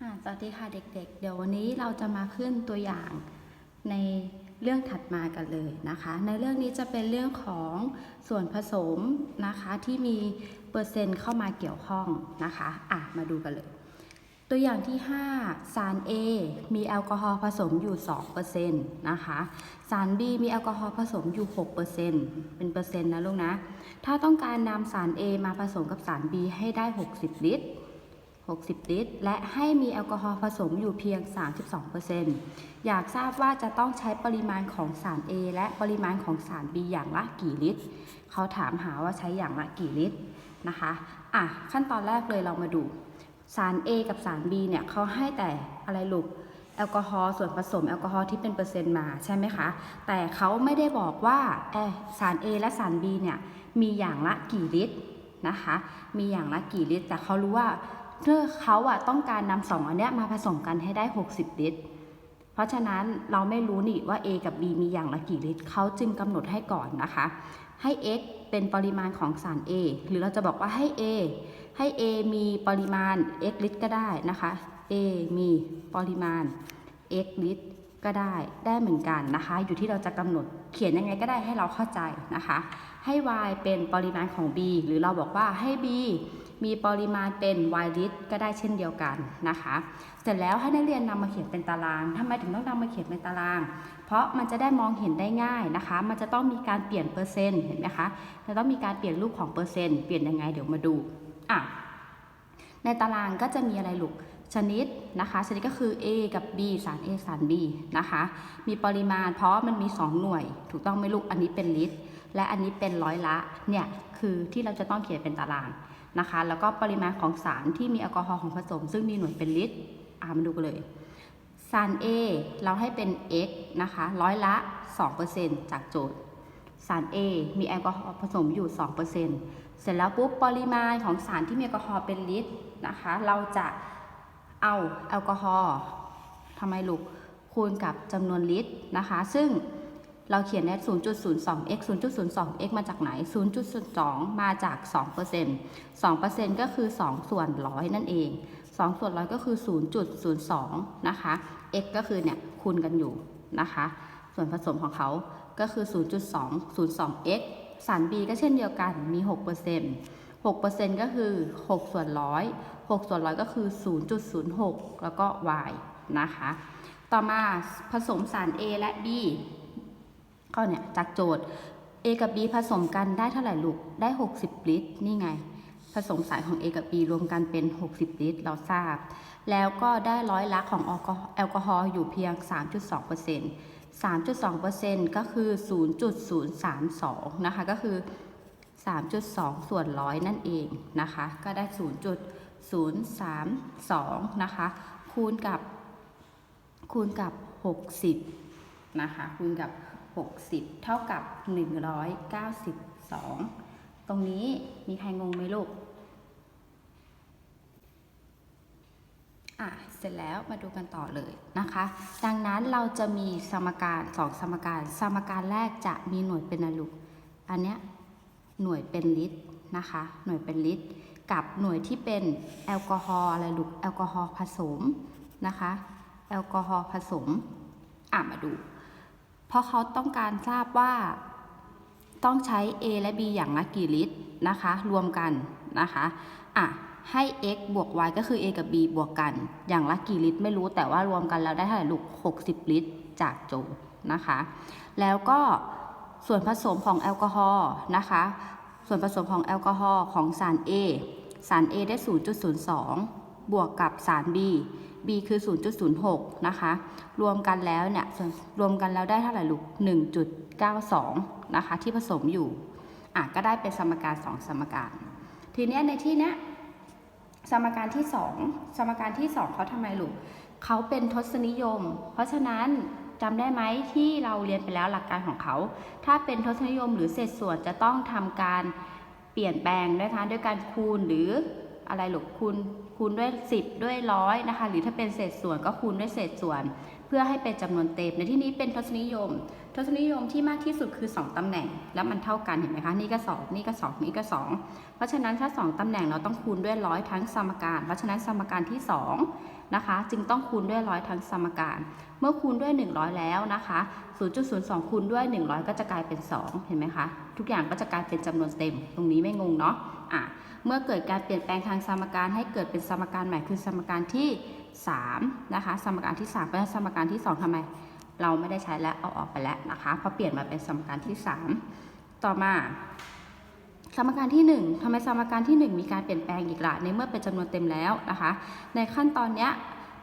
สวัสดีค่ะเด็กๆเดี๋ยววันนี้เราจะมาขึ้นตัวอย่างในเรื่องถัดมากันเลยนะคะ ในเรื่องนี้จะเป็นเรื่องของส่วนผสมนะคะที่มีเปอร์เซ็นต์เข้ามาเกี่ยวข้องนะคะอะมาดูกันเลย ตัวอย่างที่ 5 สาร A มีแอลกอฮอล์ผสมอยู่2%นะคะ สาร B มีแอลกอฮอล์ผสมอยู่ 6%เป็นเปอร์เซ็นต์นะลูกนะ ถ้าต้องการนำสาร A มาผสมกับสาร B ให้ได้ 60 ลิตร 60 ลิตร และให้มีแอลกอฮอล์ผสมอยู่เพียง 32%อยากทราบว่าจะต้องใช้ปริมาณของสาร A และปริมาณของสาร B อย่างละกี่ลิตร เขาถามหาว่าใช้อย่างละกี่ลิตรนะคะอะขั้นตอนแรกเลยเรามาดู สาร A กับสาร B เนี่ยเขาให้แต่อะไรลูกแอลกอฮอล์ส่วนผสมแอลกอฮอล์ที่เป็นเปอร์เซ็นต์มาใช่ไหมคะ แต่เขาไม่ได้บอกว่าเออสาร A และสาร B เนี่ยมีอย่างละกี่ลิตรนะคะ มีอย่างละกี่ลิตร แต่เขารู้ว่า เพื่อเขาอะต้องการนำสองอันเนี้ยมาผสมกันให้ได้ 60 ลิตร เพราะฉะนั้นเราไม่รู้นี่ว่า A กับ B มีอย่างละกี่ลิตรเขาจึงกำหนดให้ก่อนนะคะ ให้ x เป็นปริมาณของสาร A หรือเราจะบอกว่าให้ A ให้ A มีปริมาณ x ลิตรก็ได้นะคะ A มีปริมาณ x ลิตรก็ได้ได้เหมือนกันนะคะ อยู่ที่เราจะกำหนดเขียนยังไงก็ได้ให้เราเข้าใจนะคะ ให้ y เป็นปริมาณของ b หรือเราบอกว่าให้ b มีปริมาณเป็น y ลิตรก็ได้เช่นเดียวกันนะคะ เสร็จแล้วให้นักเรียนนำมาเขียนเป็นตารางทำไมถึงต้องนำมาเขียนเป็นตาราง เพราะมันจะได้มองเห็นได้ง่ายนะคะ มันจะต้องมีการเปลี่ยนเปอร์เซ็นต์เห็นไหมคะ จะต้องมีการเปลี่ยนรูปของเปอร์เซ็นต์ เปลี่ยนยังไงเดี๋ยวมาดูอะในตารางก็จะมีอะไรลูกชนิดนะคะชนิดก็คือ A กับ B สาร A สาร B นะคะ มีปริมาณเพราะมันมี 2 หน่วย ถูกต้องไหมลูกอันนี้เป็นลิตร และอันนี้เป็นร้อยละเนี่ยคือที่เราจะต้องเขียนเป็นตาราง นะคะ แล้วก็ปริมาณของสารที่มีแอลกอฮอล์ของผสม ซึ่งมีหน่วยเป็นลิตรอ่ามาดูกันเลยสาร A เราให้เป็น x นะคะร้อยละ 2%จากโจทย์ สาร A มีแอลกอฮอล์ผสมอยู่ 2%เสร็จแล้วปุ๊บปริมาณของสารที่มีแอลกอฮอล์เป็นลิตรนะคะ เราจะเอาแอลกอฮอล์ทำไมลูกคูณกับจำนวนลิตรนะคะ ซึ่ง เราเขียนได้ 0.02x 0.02x มาจากไหน 0.02 มาจาก 2% 2%ก็คือ 2 ส่วนร้อยนั่นเอง 2 ส่วนร้อยก็คือ 0.02 นะคะ x ก็คือเนี่ยคูณกันอยู่นะคะ ส่วนผสมของเขาก็คือ 0.202x สาร B ก็เช่นเดียวกัน มี 6% 6%ก็คือ 6 ส่วนร้อย6ส่วนร้อยก็คือ 0.06 แล้วก็ y นะคะ ต่อมาผสมสาร A และ B ก็เนี่ยจากโจทย์ A กับ B ผสมกันได้เท่าไหร่ลูก ได้ 60 ลิตร นี่ไง ผสมสารของ A กับ B รวมกันเป็น 60 ลิตร เราทราบ แล้วก็ได้ร้อยละของแอลกอฮอล์อยู่เพียง 3.2% 3.2%ก็คือ 0.032 นะคะ ก็คือ 3.2 ส่วนร้อยนั่นเองนะคะ ก็ได้ 0.032 นะคะ คูณกับ คูณกับ 60 นะคะ คูณกับ 60 เท่ากับ 192 ตรงนี้มีใครงงไหมลูก อะ เสร็จแล้วมาดูกันต่อเลยนะคะ ดังนั้นเราจะมีสมการสองสมการ สมการแรกจะมีหน่วยเป็นอลูก อันเนี้ยหน่วยเป็นลิตรนะคะ หน่วยเป็นลิตร กับหน่วยที่เป็นแอลกอฮอล์อะไรลูก แอลกอฮอล์ผสมนะคะ แอลกอฮอล์ผสม อะมาดู เพราะเขาต้องการทราบว่าต้องใช้ A และ B อย่างละกี่ลิตรนะคะ รวมกันนะคะอะให้ x บวก y ก็คือ a กับ b บวกกัน อย่างละกี่ลิตรไม่รู้แต่ว่ารวมกันแล้วได้เท่าไหร่ลูก 60 ลิตรจากโจทย์นะคะ แล้วก็ส่วนผสมของแอลกอฮอล์นะคะ ส่วนผสมของแอลกอฮอล์ของสาร A สาร A ได้ 0.02 บวกกับสาร B B คือ 0.06 นะคะ รวมกันแล้วเนี่ยรวมกันแล้วได้เท่าไหร่ลูก 1.92 นะคะ ที่ผสมอยู่ อะ ก็ได้เป็นสมการ 2 สมการ ทีเนี้ยในที่เนี้ยสมการที่ 2 สมการที่ 2เขาทำไมลูก เขาเป็นทศนิยม เพราะฉะนั้นจำได้ไหมที่เราเรียนไปแล้วหลักการของเขา ถ้าเป็นทศนิยมหรือเศษส่วนจะต้องทำการเปลี่ยนแปลงนะคะด้วยการคูณหรือ อะไรลูกคูณคูณด้วย 10 ด้วยร้อยนะคะ หรือถ้าเป็นเศษส่วนก็คูณด้วยเศษส่วน เพื่อให้เป็นจำนวนเต็ม ในที่นี้เป็นทศนิยม ทศนิยมที่มากที่สุดคือ 2ตำแหน่ง แล้วมันเท่ากันเห็นไหมคะ นี่ก็ 2 นี่ก็ 2 นี่ก็ 2 เพราะฉะนั้นถ้า 2ตำแหน่งเราต้องคูณด้วยร้อยทั้งสมการ เพราะฉะนั้นสมการที่2นะคะจึงต้องคูณด้วยร้อยทั้งสมการ เมื่อคูณด้วย 100 แล้วนะคะ 0.02 คูณด้วย 100 ก็จะกลายเป็น 2 เห็นไหมคะ ทุกอย่างก็จะกลายเป็นจำนวนเต็ม ตรงนี้ไม่งงเนาะอะเมื่อเกิดการเปลี่ยนแปลงทางสมการให้เกิดเป็นสมการใหม่คือสมการที่ 3 นะคะ สมการที่ 3 เป็นสมการที่ 2ทำไม เราไม่ได้ใช้แล้วเอาออกไปแล้วนะคะเพราะเปลี่ยนมาเป็นสมการที่ 3 ต่อมาสมการที่ 1ทำไมสมการที่ 1 มีการเปลี่ยนแปลงอีกละในเมื่อเป็นจำนวนเต็มแล้วนะคะ ในขั้นตอนเนี้ย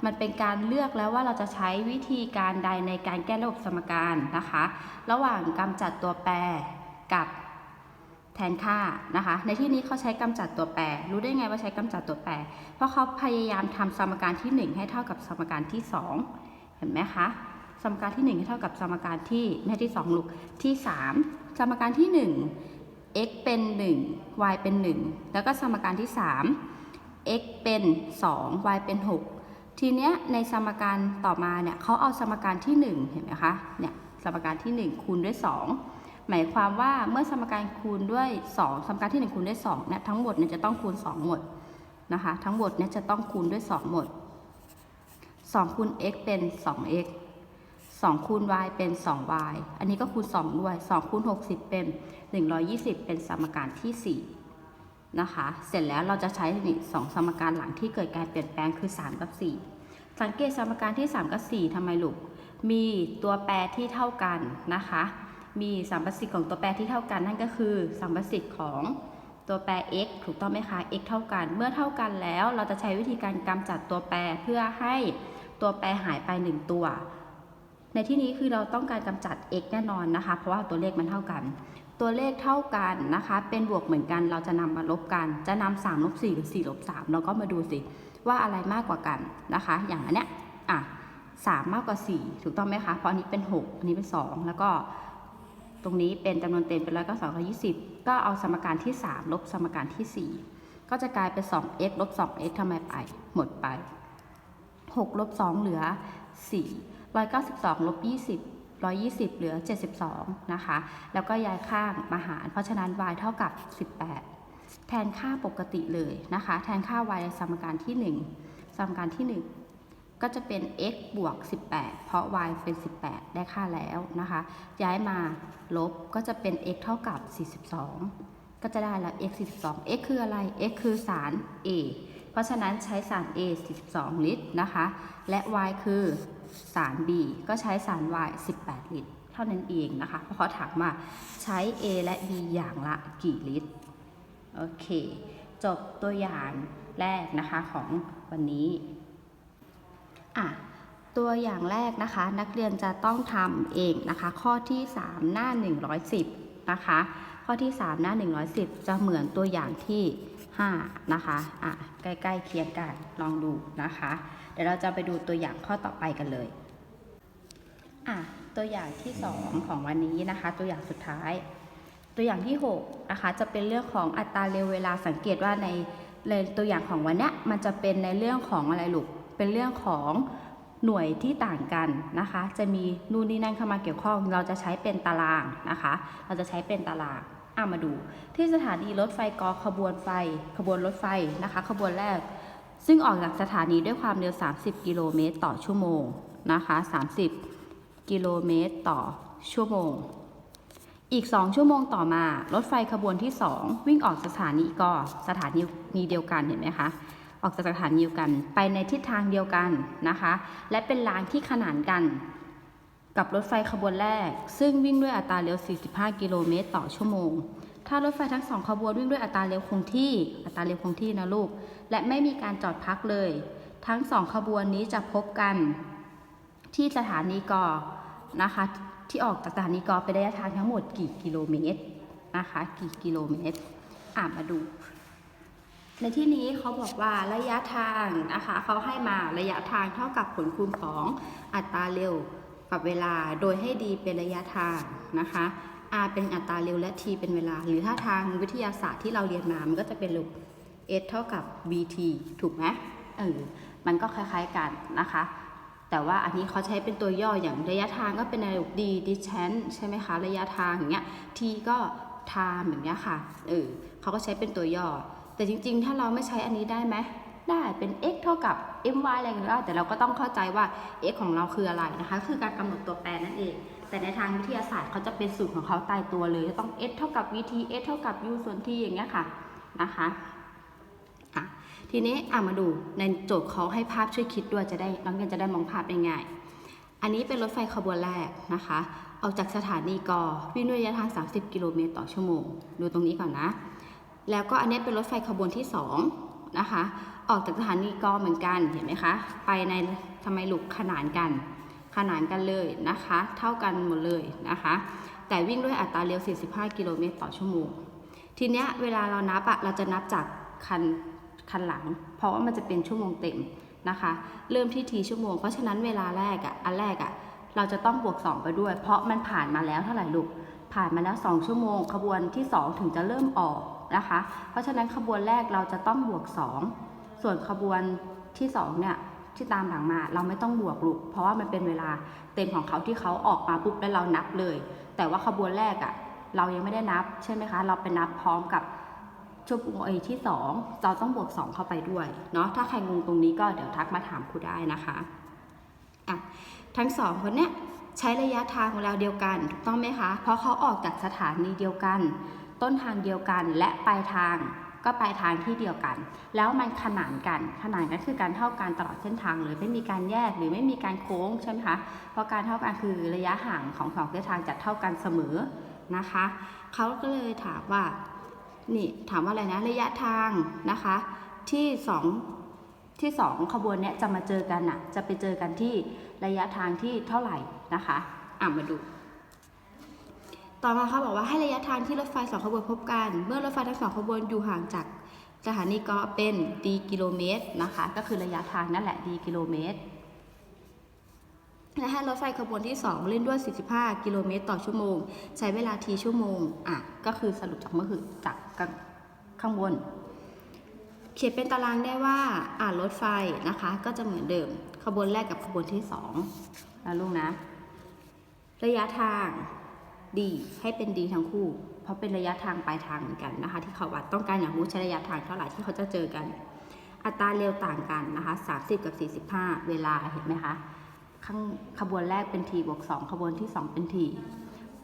มันเป็นการเลือกแล้วว่าเราจะใช้วิธีการใดในการแก้ระบบสมการนะคะ ระหว่างกำจัดตัวแปรกับแทนค่านะคะ ในที่นี้เขาใช้กำจัดตัวแปร รู้ได้ไงว่าใช้กำจัดตัวแปร เพราะเขาพยายามทำสมการที่ 1 ให้เท่ากับสมการที่ 2 เห็นไหมคะ สมการที่ 1 ให้เท่ากับสมการที่ไม่ที่2ลูกที่ 3 สมการที่ 1 x เป็น 1 y เป็น 1 แล้วก็สมการที่ 3 x เป็น 2 y เป็น 6 ทีเนี้ยในสมการต่อมาเนี่ยเขาเอาสมการที่ 1 เห็นไหมคะเนี่ยสมการที่ 1 คูณด้วย 2 หมายความว่าเมื่อสมการคูณด้วย 2 สมการที่ 1 คูณด้วย2เนี่ยทั้งหมดเนี่ยจะต้องคูณ 2 หมดนะคะทั้งหมดเนี่ยจะต้องคูณด้วย 2 หมด 2 คูณ x เป็น 2x 2 คูณ y เป็น 2y อันนี้ก็คูณ 2 ด้วย 2 คูณ 60 เป็น 120 เป็นสมการที่ 4 นะคะ เสร็จแล้วเราจะใช้นี่สองสมการหลังที่เกิดการเปลี่ยนแปลงคือ 3 กับ 4 สังเกตสมการที่ 3 กับ 4ทำไมลูก มีตัวแปรที่เท่ากันนะคะ มีสัมประสิทธิ์ของตัวแปรที่เท่ากันนั่นก็คือสัมประสิทธิ์ของตัวแปร x ถูกต้องไหมคะ x เท่ากัน เมื่อเท่ากันแล้วเราจะใช้วิธีการกำจัดตัวแปรเพื่อให้ตัวแปรหายไป 1 ตัว ในที่นี้คือเราต้องการกำจัด x แน่นอนนะคะ เพราะว่าตัวเลขมันเท่ากัน ตัวเลขเท่ากันนะคะ เป็นบวกเหมือนกัน เราจะนำมาลบกัน จะนำ3ลบ4หรือ4ลบ3เราก็มาดูสิว่าอะไรมากกว่ากันนะคะ อย่างอันเนี้ยอะ3มากกว่า 4 ถูกต้องไหมคะ เพราะอันนี้เป็น 6 อันนี้เป็น 2 แล้วก็ตรงนี้เป็นจำนวนเต็มเป็นร้อยก็สองร้อยยี่สิบก็เอาสมการที่ 3 ลบสมการที่ 4 ก็จะกลายเป็น 2x ลบ 2x ทำไมไป หมดไป 6 ลบ 2 เหลือ4 192 ลบ 20 120 เหลือ 72 นะคะ แล้วก็ย้ายข้างมาหาร เพราะฉะนั้น y เท่ากับ 18 แทนค่าปกติเลยนะคะ แทนค่า y ในสมการที่ 1 สมการที่ 1 ก็จะเป็น x บวก 18 เพราะ y เป็น 18 ได้ค่าแล้วนะคะ ย้ายมาลบก็จะเป็น x เท่ากับ 42 ก็จะได้แล้ว x 42 x คืออะไร x คือสาร a เพราะฉะนั้นใช้สาร A 42 ลิตรนะคะ และ Y คือ สาร B ก็ใช้สาร Y 18 ลิตร เท่านั้นเองนะคะ เพราะเขาถามว่าใช้ A และ B อย่างละกี่ลิตร โอเค จบตัวอย่างแรกนะคะของวันนี้อะตัวอย่างแรกนะคะ นักเรียนจะต้องทำเองนะคะ ข้อที่ 3 หน้า 110 นะคะ ข้อที่ 3 หน้า 110 จะเหมือนตัวอย่างที่ 5 นะคะอะใกล้ๆเคียงกันลองดูนะคะ เดี๋ยวเราจะไปดูตัวอย่างข้อต่อไปกันเลยอะตัวอย่างที่ 2 ของวันนี้นะคะ ตัวอย่างสุดท้าย ตัวอย่างที่6นะคะจะเป็นเรื่องของอัตราเร็วเวลาสังเกตว่าในในตัวอย่างของวันนี้มันจะเป็นในเรื่องของอะไรลูกเป็นเรื่องของหน่วยที่ต่างกันนะคะ จะมีนู่นนี่นั่นเข้ามาเกี่ยวข้อง เราจะใช้เป็นตารางนะคะ เราจะใช้เป็นตาราง อะมาดู ที่สถานีรถไฟกอขบวนไฟ ขบวนรถไฟนะคะ ขบวนแรก ซึ่งออกจากสถานีด้วยความเร็ว 30 กิโลเมตรต่อชั่วโมงนะคะ 30 กิโลเมตรต่อชั่วโมง อีก 2 ชั่วโมงต่อมา รถไฟขบวนที่ 2 วิ่งออกจากสถานีก็สถานีเดียวกันเห็นไหมคะออกจากสถานีเดียวกันไปในทิศทางเดียวกันนะคะ และเป็นรางที่ขนานกัน กับรถไฟขบวนแรก ซึ่งวิ่งด้วยอัตราเร็ว 45 กิโลเมตรต่อชั่วโมง ถ้ารถไฟทั้งสองขบวนวิ่งด้วยอัตราเร็วคงที่ อัตราเร็วคงที่นะลูก และไม่มีการจอดพักเลย ทั้งสองขบวนนี้จะพบกัน ที่สถานีกอนะคะ ที่ออกจากสถานีกอเป็นระยะทางทั้งหมดกี่กิโลเมตรนะคะ กี่กิโลเมตร อ่ามาดู ในที่นี้เขาบอกว่าระยะทางนะคะเขาให้มาระยะทางเท่ากับผลคูณของอัตราเร็ว กับเวลาโดยให้ดีเป็นระยะทางนะคะ r เป็นอัตราเร็วและ t เป็นเวลา หรือถ้าทางวิทยาศาสตร์ที่เราเรียนมา มันก็จะเป็นลูก s เท่ากับ vt ถูกไหมเออ มันก็คล้ายๆกันนะคะ แต่ว่าอันนี้เขาใช้เป็นตัวย่ออย่างระยะทางก็เป็นอะไรดี distance ใช่ไหมคะ ระยะทางอย่างเงี้ย t ก็ time อย่างเงี้ยค่ะ เออเขาก็ใช้เป็นตัวย่อ แต่จริงๆ ถ้าเราไม่ใช้อันนี้ได้ไหม ได้เป็น x เท่ากับ my อะไรก็ได้แต่เราก็ต้องเข้าใจว่า x ของเราคืออะไรนะคะ คือการกำหนดตัวแปรนั่นเอง แต่ในทางวิทยาศาสตร์เขาจะเป็นสูตรของเขาตายตัวเลยจะต้อง s เท่ากับ vt s เท่ากับ u ส่วน t อย่างเงี้ยค่ะนะคะทีนี้อะมาดูในโจทย์เขาให้ภาพช่วยคิดด้วยจะได้นักเรียนจะได้มองภาพได้ง่ายอันนี้เป็นรถไฟขบวนแรกนะคะออกจากสถานีกอวิ่งด้วยระยะทาง 30 กิโลเมตรต่อชั่วโมง ดูตรงนี้ก่อนนะ แล้วก็อันนี้เป็นรถไฟขบวนที่2นะคะ ออกจากสถานีกอเหมือนกันเห็นไหมคะ ไปในทำไมลูกขนานกัน ขนานกันเลยนะคะ เท่ากันหมดเลยนะคะ แต่วิ่งด้วยอัตราเร็ว 45 กิโลเมตรต่อชั่วโมง ทีเนี้ยเวลาเรานับอะเราจะนับจากคันคันหลัง เพราะว่ามันจะเป็นชั่วโมงเต็มนะคะ เริ่มที่ทีชั่วโมง เพราะฉะนั้นเวลาแรกอะอันแรกอะเราจะต้องบวก 2 ไปด้วย เพราะมันผ่านมาแล้วเท่าไหร่ลูก ผ่านมาแล้ว 2 ชั่วโมง ขบวนที่ 2 ถึงจะเริ่มออกนะคะ เพราะฉะนั้นขบวนแรกเราจะต้องบวก 2 ส่วนขบวนที่2เนี่ยที่ตามหลังมาเราไม่ต้องบวกลูกเพราะว่ามันเป็นเวลาเต็มของเขาที่เขาออกมาปุ๊บแล้วเรานับเลย แต่ว่าขบวนแรกอะเรายังไม่ได้นับใช่ไหมคะ เราไปนับพร้อมกับชั่วโมงเอที่2เราต้องบวก 2 เข้าไปด้วยเนาะถ้าใครงงตรงนี้ก็เดี๋ยวทักมาถามครูได้นะคะอะทั้งสองคนเนี้ยใช้ระยะทางเวลาเดียวกันถูกต้องไหมคะ เพราะเขาออกจากสถานีเดียวกัน ต้นทางเดียวกันและปลายทาง ก็ปลายทางที่เดียวกัน แล้วมันขนานกัน ขนานกันคือการเท่ากันตลอดเส้นทางเลยไม่มีการแยกหรือไม่มีการโค้งใช่ไหมคะ เพราะการเท่ากันคือระยะห่างของสองเส้นทางจะเท่ากันเสมอนะคะ เขาก็เลยถามว่า นี่ถามว่าอะไรนะระยะทางนะคะ ที่สองที่สองขบวนเนี้ยจะมาเจอกันอะจะไปเจอกันที่ระยะทางที่เท่าไหร่นะคะ อะมาดู ต่อมาเขาบอกว่าให้ระยะทางที่รถไฟสองขบวนพบกัน เมื่อรถไฟทั้งสองขบวนอยู่ห่างจากสถานีก็เป็น d กิโลเมตรนะคะ ก็คือระยะทางนั่นแหละ d กิโลเมตรและให้รถไฟขบวนที่ 2 เล่นด้วย 45 กิโลเมตร ต่อชั่วโมง ใช้เวลาทีชั่วโมง อะ ก็คือสรุปจากเมื่อคือจากข้างบน เขียนเป็นตารางได้ว่า อ่ารถไฟนะคะ ก็จะเหมือนเดิม ขบวนแรกกับขบวนที่2นะลูกนะ ระยะทาง ดีให้เป็นดีทั้งคู่ เพราะเป็นระยะทางปลายทางเหมือนกันนะคะ ที่เขาวัดต้องการอย่างรู้ใช้ระยะทางเท่าไหร่ที่เขาจะเจอกัน อัตราเร็วต่างกันนะคะ 30 กับ 45 เวลาเห็นไหมคะข้างขบวนแรกเป็น t บวก2ขบวนที่ 2 เป็น t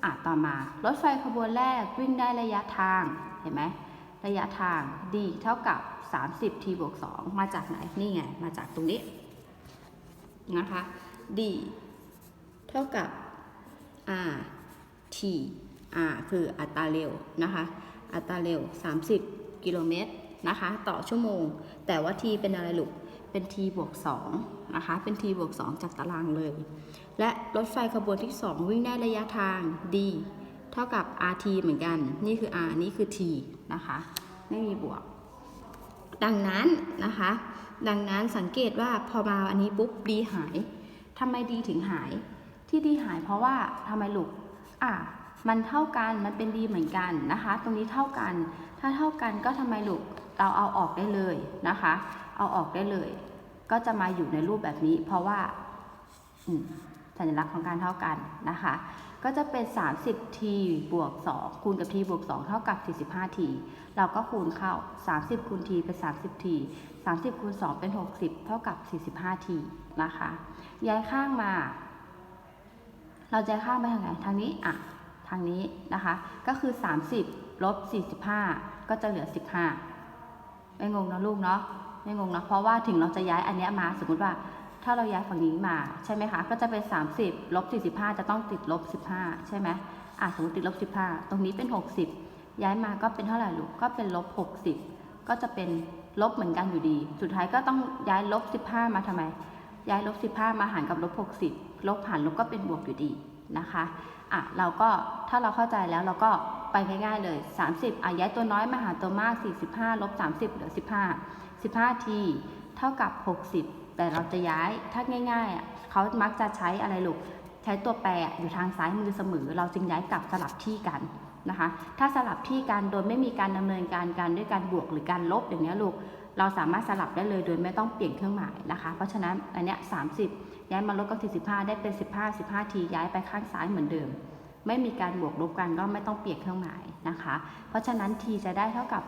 อะต่อมารถไฟขบวนแรกวิ่งได้ระยะทางเห็นไหมระยะทาง d เท่ากับ 30 t บวก2มาจากไหนนี่ไง มาจากตรงนี้นะคะ d เท่ากับ r t r คืออัตราเร็วนะคะ อัตราเร็ว 30 กิโลเมตรนะคะ ต่อชั่วโมง แต่ว่า t เป็นอะไรลูก เป็น t บวก2นะคะ เป็น t บวก2จากตารางเลย และรถไฟขบวนที่ 2 วิ่งได้ระยะทาง d เท่ากับ rt เหมือนกัน นี่คือ r นี่คือ t นะคะ ไม่มีบวก ดังนั้นนะคะ ดังนั้นสังเกตว่าพอมาอันนี้ปุ๊บ d หายทำไม d ถึงหาย ที่ d หายเพราะว่าทำไมลูก อะมันเท่ากันมันเป็น d เหมือนกันนะคะ ตรงนี้เท่ากัน ถ้าเท่ากันก็ทำไมลูกเราเอาออกได้เลยนะคะ เอาออกได้เลย ก็จะมาอยู่ในรูปแบบนี้ เพราะว่าสัญลักษณ์ของการเท่ากันนะคะ ก็จะเป็น 30t บวก 2 คูณกับ t บวก 2 เท่ากับ 45t เราก็คูณเข้า 30 คูณ t เป็น 30t 30 คูณ 2 เป็น 60 เท่ากับ 45t นะคะ ย้ายข้างมา เราจะย้ายข้างไปทางไหนทางนี้อะทางนี้นะคะ ก็คือ 30ลบ45 ก็จะเหลือ 15 ไม่งงนะลูกเนาะไม่งงนะเพราะว่าถึงเราจะย้ายอันนี้มาสมมติว่า ถ้าเราย้ายฝั่งนี้มาใช่ไหมคะก็จะเป็น 30ลบ45 จะต้องติดลบ15 ใช่ไหมอะสมมติติดลบ15 ตรงนี้เป็น 60 ย้ายมาก็เป็นเท่าไหร่ลูกก็เป็นลบ60 ก็จะเป็นลบเหมือนกันอยู่ดี สุดท้ายก็ต้องย้ายลบ15 มาทำไม ย้ายลบ15 มาหารกับลบ60 ลบหารลบก็เป็นบวกอยู่ดีนะคะอะเราก็ถ้าเราเข้าใจแล้วเราก็ไปง่ายๆเลย 30อะย้ายตัวน้อยมาหารตัวมาก 45ลบ30 เหลือ 15 15 t เท่ากับ 60 แต่เราจะย้ายถ้าง่ายๆอะเขามักจะใช้อะไรลูกใช้ตัวแปรอยู่ทางซ้ายมือเสมอ เราจึงย้ายกลับสลับที่กันนะคะ ถ้าสลับที่กันโดยไม่มีการดำเนินการกันด้วยการบวกหรือการลบอย่างเงี้ยลูก เราสามารถสลับได้เลยโดยไม่ต้องเปลี่ยนเครื่องหมายนะคะ เพราะฉะนั้นอันเนี้ย30ย้ายมาลบกับ45 ได้เป็น 15 15 ทีย้ายไปข้างซ้ายเหมือนเดิม ไม่มีการบวกลบกันก็ไม่ต้องเปลี่ยนเครื่องหมายนะคะ เพราะฉะนั้น t จะได้เท่ากับ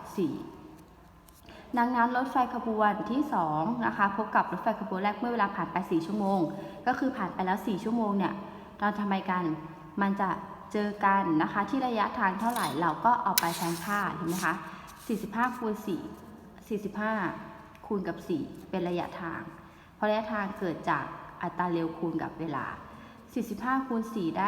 4 ดังนั้นรถไฟขบวนที่2นะคะพบกับรถไฟขบวนแรกเมื่อเวลาผ่านไป 4 ชั่วโมง ก็คือผ่านไปแล้ว 4 ชั่วโมงเนี่ยเราทำไมกันมันจะเจอกันนะคะที่ระยะทางเท่าไหร่เราก็เอาไปแทนค่าเห็นไหมคะ45คูณ4 45 คูณกับ 4 เป็นระยะทาง เพราะระยะทางเกิดจากอัตราเร็วคูณกับเวลา 45 คูณ 4 ได้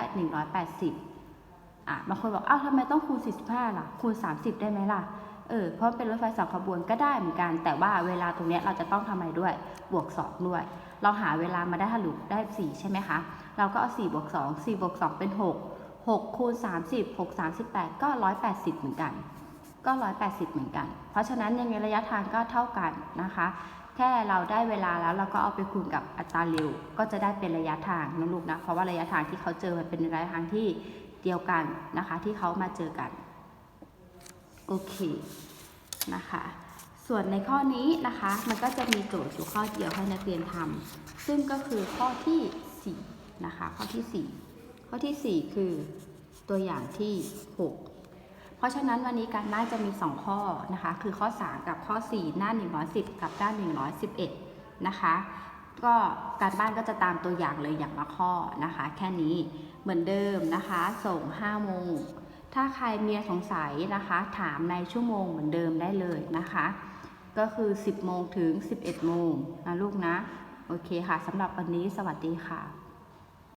180 อะบางคนบอก อ้าวทำไมต้องคูณ 45 ล่ะ คูณ 30 ได้ไหมล่ะ เออ เพราะเป็นรถไฟสองขบวนก็ได้เหมือนกัน แต่ว่าเวลาตรงนี้เราจะต้องทำอะไรด้วย บวก 2 ด้วย เราหาเวลามาได้ทะลุได้ 4 ใช่ไหมคะ เราก็เอา 4 บวก 2 4 บวก 2 เป็น 6 6 คูณ 30 6 38 ก็ 180 เหมือนกัน ก็ 180 เหมือนกัน เพราะฉะนั้นยังไงระยะทางก็เท่ากันนะคะ แค่เราได้เวลาแล้วเราก็เอาไปคูณกับอัตราเร็ว ก็จะได้เป็นระยะทางนะลูกนะ เพราะว่าระยะทางที่เขาเจอมันเป็นระยะทางที่เดียวกันนะคะ ที่เขามาเจอกัน โอเคนะคะส่วนในข้อนี้นะคะมันก็จะมีโจทย์อยู่ข้อเดียวให้นักเรียนทำซึ่งก็คือข้อที่4นะคะข้อที่ 4 ข้อทีสี่4 คือตัวอย่างที่ 6 ราะฉะนั้นวันนี้การบ้านจะมี 2 ข้อนะคะ คือข้อ 3 กับข้อ 4 หน้า 110 กับด้าน111 นะคะ ก็การบ้านก็จะตามตัวอย่างเลยอย่างละข้อนะคะ แค่นี้เหมือนเดิมนะคะ ส่ง5โมง ถ้าใครมีสงสัยนะคะ ถามในชั่วโมงเหมือนเดิมได้เลยนะคะ ก็คือ 10 โมงถึง 11 โมงนะลูกนะ โอเคค่ะสำหรับวันนี้สวัสดีค่ะ